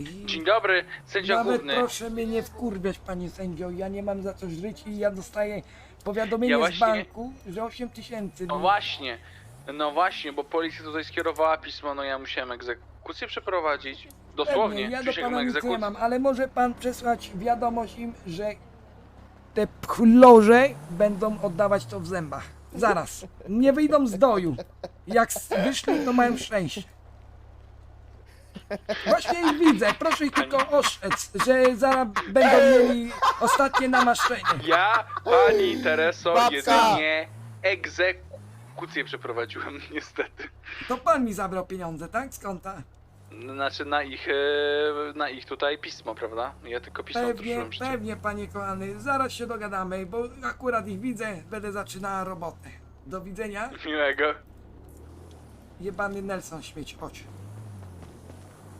I Dzień dobry, sędzia Nawet główny. proszę mnie nie wkurwiać, panie sędzio. Ja nie mam za co żyć i ja dostaję powiadomienie Ja z właśnie- banku, że 8 tysięcy. No właśnie, no właśnie, bo policja tutaj skierowała pismo, no ja musiałem egzekucję przeprowadzić. Dosłownie, ja do pana nic nie egzekucję. mam, ale może pan przesłać wiadomość im, że te pchlorze będą oddawać to w zębach. Zaraz. Nie wyjdą z doju. Jak s- wyszli, to mają szczęście. Właśnie ich widzę. Proszę ich tylko oszczędz, że zaraz będą mieli ostatnie namaszczenie. Ja, pani Tereso, Babka! jedynie egzekucję przeprowadziłem, niestety. To pan mi zabrał pieniądze, tak? Z konta? Znaczy na ich, e, na ich tutaj pismo, prawda? Ja tylko pismo Pewnie, przecież. pewnie, panie kochany. Zaraz się dogadamy, bo akurat ich widzę. Będę zaczynała robotę. Do widzenia. Miłego. Jebany Nelson śmieć, chodź.